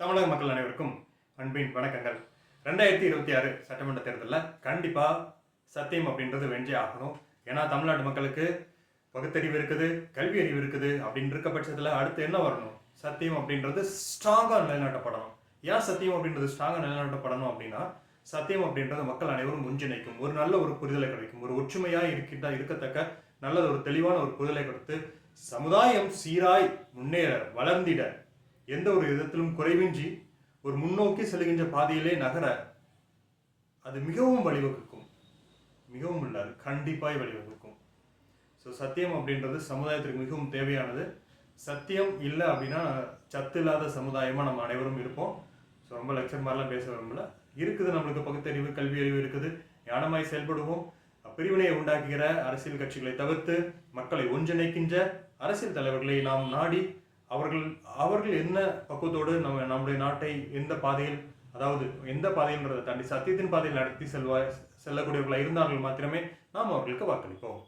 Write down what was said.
தமிழக மக்கள் அனைவருக்கும் அன்பின் வணக்கங்கள். ரெண்டாயிரத்தி இருபத்தி ஆறு சட்டமன்ற தேர்தலில் கண்டிப்பாக சத்தியம் அப்படின்றது வென்றே ஆகணும். ஏன்னா தமிழ்நாட்டு மக்களுக்கு பகுத்தறிவு இருக்குது கல்வி அறிவு இருக்குது அப்படின்னு இருக்க பட்சத்தில் அடுத்து என்ன வரணும்? சத்தியம் அப்படின்றது ஸ்ட்ராங்காக நிலைநாட்டப்படணும். ஏன் சத்தியம் அப்படின்றது ஸ்ட்ராங்காக நிலைநாட்டப்படணும் அப்படின்னா சத்தியம் அப்படின்றது மக்கள் அனைவரும் ஒன்றிணைக்கும். ஒரு நல்ல ஒரு புரிதலை கிடைக்கும். ஒரு ஒற்றுமையாக இருக்கின்ற இருக்கத்தக்க நல்ல ஒரு தெளிவான ஒரு புரிதலை கொடுத்து சமுதாயம் சீராய் முன்னேற வளர்ந்திட எந்த ஒரு விதத்திலும் குறைவின்றி ஒரு முன்னோக்கி செல்கின்ற பாதையிலே நகர அது மிகவும் வழிவகுக்கும். மிகவும் இல்லை அது கண்டிப்பாய் வழிவகுக்கும். ஸோ சத்தியம் அப்படின்றது சமுதாயத்திற்கு மிகவும் தேவையானது. சத்தியம் இல்லை அப்படின்னா சத்து இல்லாத சமுதாயமாக நம்ம அனைவரும் இருப்போம். ஸோ ரொம்ப லட்சம் மாதிரிலாம் பேச விரும்பல. இருக்குது நம்மளுக்கு பகுத்தறிவு கல்வி அறிவு இருக்குது. ஞானமாய் செயல்படுவோம். பிரிவினையை உண்டாக்குகிற அரசியல் கட்சிகளை தவிர்த்து மக்களை ஒன்றிணைக்கின்ற அரசியல் தலைவர்களை நாம் நாடி அவர்கள் அவர்கள் என்ன பக்குவத்தோடு நம்ம நம்முடைய நாட்டை எந்த பாதையில் அதாவது எந்த பாதைன்றதை தாண்டி சத்தியத்தின் பாதையில் நடத்தி செல்வா செல்லக்கூடியவர்களாக இருந்தார்கள் மாத்திரமே நாம் அவர்களுக்கு வாக்களிப்போம்.